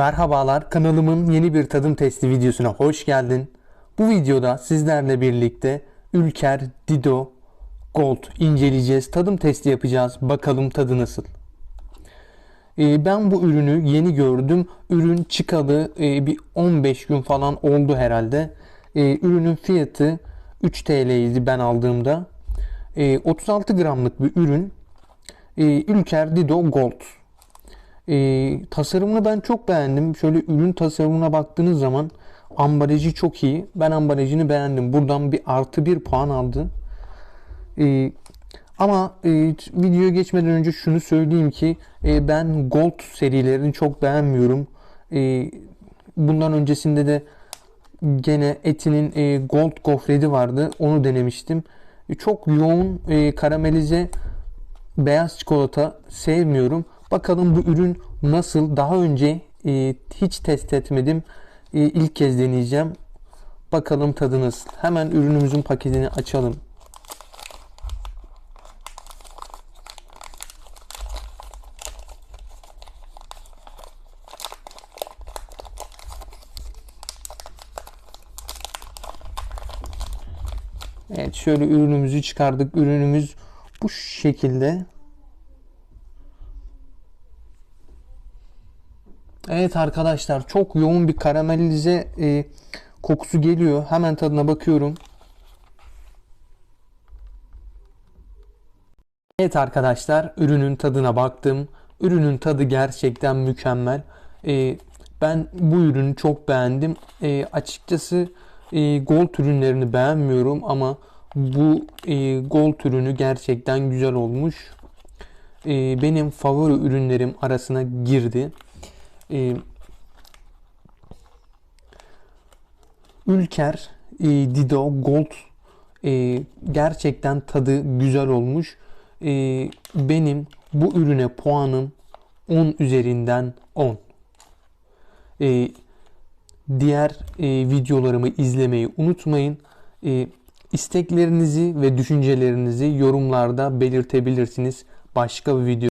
Merhabalar kanalımın yeni bir tadım testi videosuna hoş geldin. Bu videoda sizlerle birlikte Ülker Dido Gold inceleyeceğiz. Tadım testi yapacağız. Bakalım tadı nasıl. Ee, ben bu ürünü yeni gördüm. Ürün çıkalı e, bir 15 gün falan oldu herhalde. Ee, ürünün fiyatı 3 TL'ydi ben aldığımda. Ee, 36 gramlık bir ürün. Ee, Ülker Dido Gold. Ee, tasarımını ben çok beğendim. Şöyle ürün tasarımına baktığınız zaman ambalajı çok iyi. Ben ambalajını beğendim. Buradan bir artı bir puan aldı. Ee, ama e, videoya geçmeden önce şunu söyleyeyim ki e, ben Gold serilerini çok beğenmiyorum. E, bundan öncesinde de gene Eti'nin e, Gold gofreti vardı. Onu denemiştim. E, çok yoğun e, karamelize beyaz çikolata sevmiyorum. Bakalım bu ürün nasıl? Daha önce e, hiç test etmedim. E, ilk kez deneyeceğim. Bakalım tadı nasıl? Hemen ürünümüzün paketini açalım. Evet şöyle ürünümüzü çıkardık. Ürünümüz bu şekilde. Evet arkadaşlar çok yoğun bir karamelize e, kokusu geliyor. Hemen tadına bakıyorum. Evet arkadaşlar ürünün tadına baktım. Ürünün tadı gerçekten mükemmel. E, ben bu ürünü çok beğendim. E, açıkçası e, Gold ürünlerini beğenmiyorum ama bu e, Gold ürünü gerçekten güzel olmuş. E, benim favori ürünlerim arasına girdi. E, Ülker e, Dido Gold e, gerçekten tadı güzel olmuş. E, benim bu ürüne puanım 10 üzerinden 10. E, diğer e, videolarımı izlemeyi unutmayın. E, isteklerinizi ve düşüncelerinizi yorumlarda belirtebilirsiniz. Başka bir video